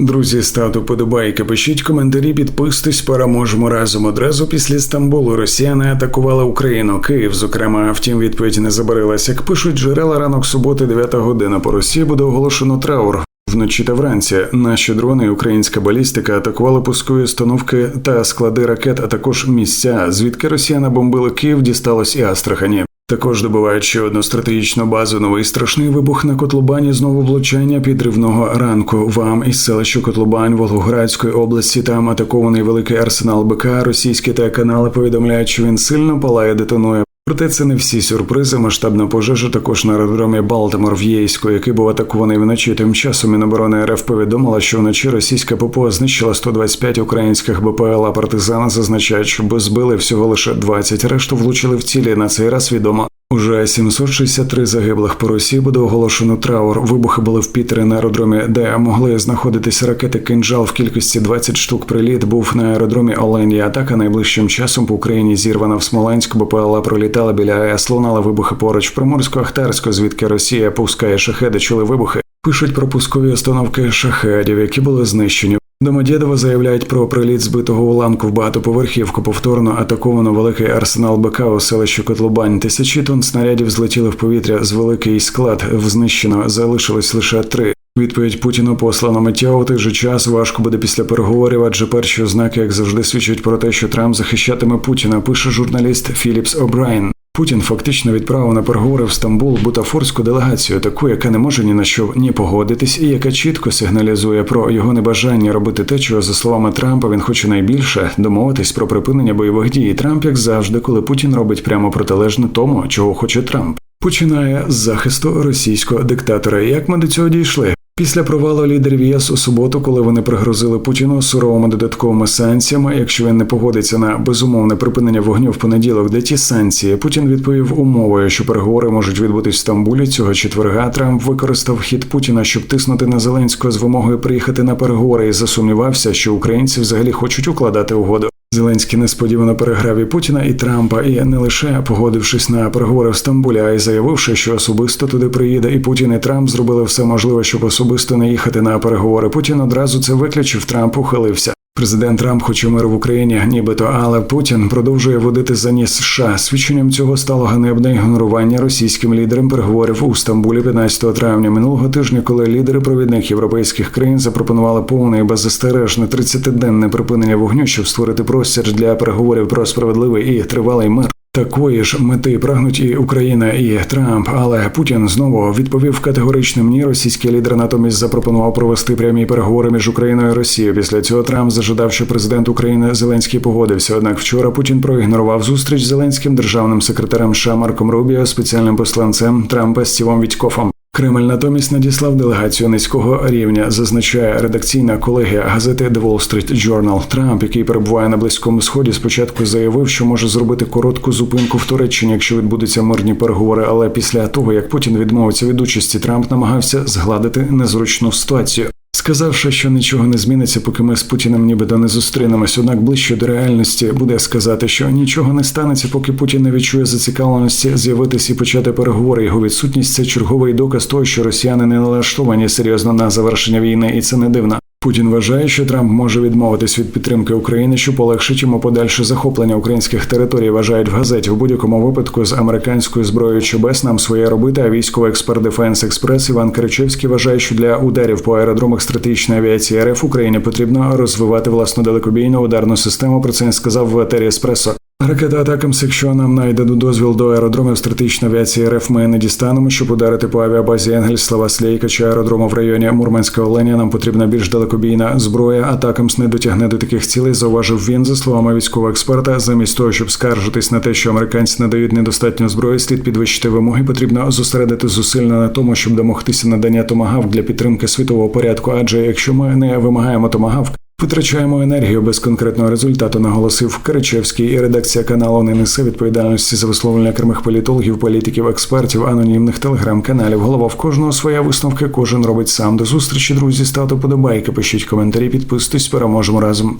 Друзі, ставте подобайки, пишіть коментарі, підписуйтесь, переможемо разом. Одразу після Стамбулу росіяни атакували Україну, Київ, зокрема. Втім, відповідь не забарилась. Як пишуть джерела ранок суботи, 9 година по Росії буде оголошено траур. Вночі та вранці наші дрони і українська балістика атакували пускові установки та склади ракет, а також місця, звідки росіяни бомбили Київ, дісталось і Астрахані. Також добувають ще одну стратегічну базу. Новий страшний вибух на Котлубані. Знову влучання підривного ранку. Вам із селища Котлубань Волгоградської області. Там атакований великий арсенал БК. Російські те канали повідомляють, що він сильно палає, детонує. Проте це не всі сюрпризи. Масштабна пожежа також на аеродромі Балтимор в Єйську, який був атакований вночі. Тим часом Міноборони РФ повідомила, що вночі російська ППО знищила 125 українських БПЛ, а партизани зазначають, що збили всього лише 20. Решту влучили в цілі. На цей раз відомо. Уже 763 загиблих по Росії буде оголошено траур. Вибухи були в Пітері на аеродромі, де могли знаходитися ракети «Кинжал» в кількості 20 штук. Приліт був на аеродромі Оленія. Атака найближчим часом по Україні зірвана в Смоленську. БПЛА пролітала біля АЕС, лунали вибухи поруч в Приморську-Ахтарську, звідки Росія пускає шахеди, чули вибухи. Пишуть про пускові установки шахедів, які були знищені. Домодєдово заявляють про приліт збитого уламку в багатоповерхівку. Повторно атаковано великий арсенал БК у селищі Котлубань. Тисячі тонн снарядів злетіли в повітря з великий склад. Знищено залишилось лише три. Відповідь Путіну послано миття у той же час важко буде після переговорів, адже перші ознаки, як завжди, свідчать про те, що Трамп захищатиме Путіна. Пише журналіст Філіпс О'Брайен. Путін фактично відправив на переговори в Стамбул бутафорську делегацію, таку, яка не може ні на що ні погодитись, і яка чітко сигналізує про його небажання робити те, чого за словами Трампа він хоче найбільше домовитись про припинення бойових дій. Трамп, як завжди, коли Путін робить прямо протилежне тому, чого хоче Трамп. Починає з захисту російського диктатора. Як ми до цього дійшли? Після провалу лідерів ЄС у суботу, коли вони пригрозили Путіну суровими додатковими санкціями, якщо він не погодиться на безумовне припинення вогню в понеділок, де ті санкції, Путін відповів умовою, що переговори можуть відбутись в Стамбулі. Цього четверга Трамп використав хід Путіна, щоб тиснути на Зеленського з вимогою приїхати на переговори і засумнівався, що українці взагалі хочуть укладати угоду. Зеленський несподівано переграв і Путіна і Трампа, і не лише погодившись на переговори в Стамбулі, а й заявивши, що особисто туди приїде, і Путін і Трамп зробили все можливе, щоб особисто не їхати на переговори. Путін одразу це виключив. Трамп ухилився. Президент Трамп хоче миру в Україні, нібито, але Путін продовжує водити за ніс США. Свідченням цього стало ганебне ігнорування російським лідером переговорів у Стамбулі 15 травня минулого тижня, коли лідери провідних європейських країн запропонували повне і беззастережне 30-денне припинення вогню, щоб створити простір для переговорів про справедливий і тривалий мир. Такої ж мети прагнуть і Україна, і Трамп, але Путін знову відповів категоричним ні. Російський лідер натомість запропонував провести прямі переговори між Україною і Росією. Після цього Трамп зажадав, що президент України Зеленський погодився. Однак вчора Путін проігнорував зустріч з Зеленським державним секретарем США Марком Рубіо, спеціальним посланцем Трампа Стівом Вітькофом. Кремль натомість надіслав делегацію низького рівня, зазначає редакційна колегія газети The Wall Street Journal. Трамп, який перебуває на близькому сході, спочатку заявив, що може зробити коротку зупинку в Туреччині, якщо відбудуться мирні переговори. Але після того як Путін відмовиться від участі, Трамп намагався згладити незручну ситуацію. Сказавши, що нічого не зміниться, поки ми з Путіним нібито не зустрінемось. Однак ближче до реальності буде сказати, що нічого не станеться, поки Путін не відчує зацікавленості з'явитися і почати переговори. Його відсутність це черговий доказ того, що росіяни не налаштовані серйозно на завершення війни, і це не дивно. Путін вважає, що Трамп може відмовитись від підтримки України, що полегшить йому подальше захоплення українських територій. Вважають в газеті в будь-якому випадку з американською зброєю без нам своє робити. А військовий експерт Defense Express Іван Киричевський вважає, що для ударів по аеродромах стратегічної авіації РФ Україні потрібно розвивати власну далекобійну ударну систему. Про це він сказав в етері Еспресо. Ракета Атакамс, якщо нам найдадуть дозвіл до аеродромів стратегічної авіації РФ, ми не дістанемо, щоб ударити по авіабазі Енгельс, Слава Слейка чи аеродрому в районі Мурманська Оленя. Нам потрібна більш далекобійна зброя. Атакамс не дотягне до таких цілей. Зауважив він за словами військового експерта. Замість того, щоб скаржитись на те, що американці надають недостатньо зброї, слід підвищити вимоги. Потрібно зосередити зусилля на тому, щоб домогтися надання томагавк для підтримки світового порядку. Адже якщо ми не вимагаємо томагавк, Витрачаємо енергію без конкретного результату, наголосив Киричевський, і редакція каналу не несе відповідальності за висловлення окремих політологів, політиків, експертів, анонімних телеграм-каналів. Голова в кожного своя висновка, кожен робить сам. До зустрічі, друзі. Ставте подобайки, пишіть коментарі, підписуйтесь, переможемо разом.